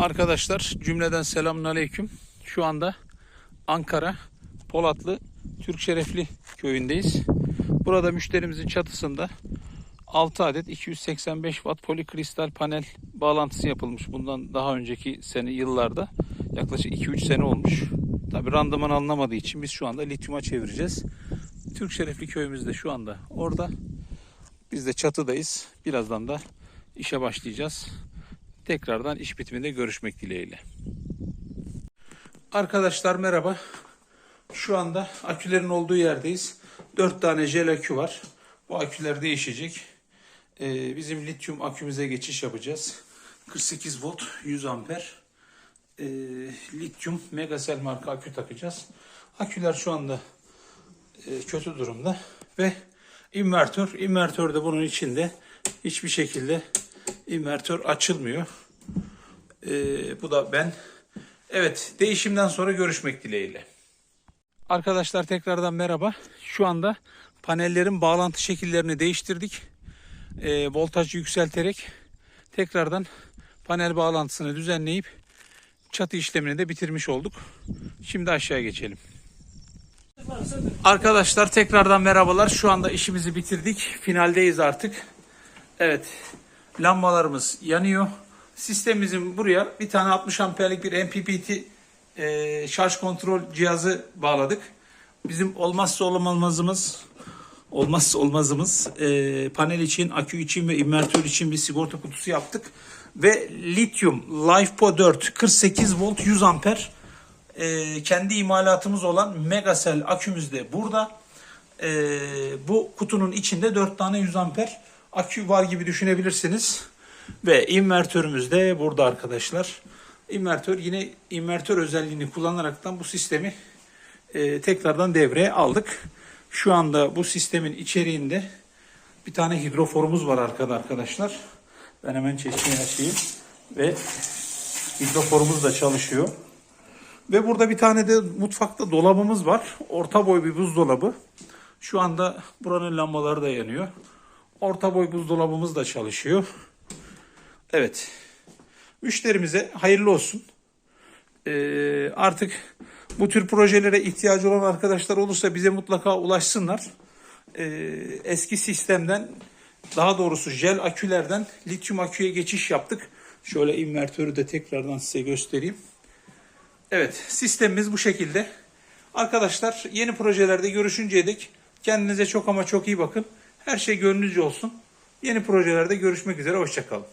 Arkadaşlar cümleden selamun aleyküm. Şu anda Ankara Polatlı Türk Şerefli köyündeyiz. Burada müşterimizin çatısında 6 adet 285 watt polikristal panel bağlantısı yapılmış. Bundan daha önceki sene yıllarda yaklaşık 2-3 sene olmuş. Tabi randıman alınamadığı için biz şu anda lityuma çevireceğiz. Türk Şerefli köyümüzde şu anda orada. Biz de çatıdayız. Birazdan da işe başlayacağız. Tekrardan iş bitiminde görüşmek dileğiyle. Arkadaşlar merhaba. Şu anda akülerin olduğu yerdeyiz. 4 tane jel akü var. Bu aküler değişecek. Ee, bizim lityum akümüze geçiş yapacağız. 48 volt 100 amper. Ee, lityum Megacell marka akü takacağız. Aküler şu anda e, kötü durumda ve invertör. Invertör de bunun içinde hiçbir şekilde invertör açılmıyor. Ee, bu da ben. Evet değişimden sonra görüşmek dileğiyle. Arkadaşlar tekrardan merhaba. Şu anda panellerin bağlantı şekillerini değiştirdik. Ee, voltajı yükselterek tekrardan panel bağlantısını düzenleyip çatı işlemini de bitirmiş olduk. Şimdi aşağıya geçelim. Arkadaşlar tekrardan merhabalar. Şu anda işimizi bitirdik. Finaldeyiz artık. Evet. Lambalarımız yanıyor. Sistemimizin buraya bir tane 60 amperlik bir MPPT e, şarj kontrol cihazı bağladık. Bizim olmazsa olmazımız olmazsa olmazımız e, panel için, akü için ve invertör için bir sigorta kutusu yaptık. Ve lityum LifePo 4 48 volt 100 amper e, kendi imalatımız olan Megacell akümüz de burada. E, bu kutunun içinde 4 tane 100 amper akü var gibi düşünebilirsiniz. Ve invertörümüz de burada arkadaşlar. İnvertör yine invertör özelliğini kullanaraktan bu sistemi e, tekrardan devreye aldık. Şu anda bu sistemin içeriğinde bir tane hidroforumuz var arkada arkadaşlar. Ben hemen çeşmeyi açayım. Ve hidroforumuz da çalışıyor. Ve burada bir tane de mutfakta dolabımız var. Orta boy bir buzdolabı. Şu anda buranın lambaları da yanıyor. Orta boy buzdolabımız da çalışıyor. Evet. Müşterimize hayırlı olsun. Ee, artık bu tür projelere ihtiyacı olan arkadaşlar olursa bize mutlaka ulaşsınlar. Ee, eski sistemden daha doğrusu jel akülerden lityum aküye geçiş yaptık. Şöyle invertörü de tekrardan size göstereyim. Evet sistemimiz bu şekilde. Arkadaşlar yeni projelerde görüşünceye dek kendinize çok ama çok iyi bakın. Her şey gönlünüzce olsun. Yeni projelerde görüşmek üzere. Hoşçakalın.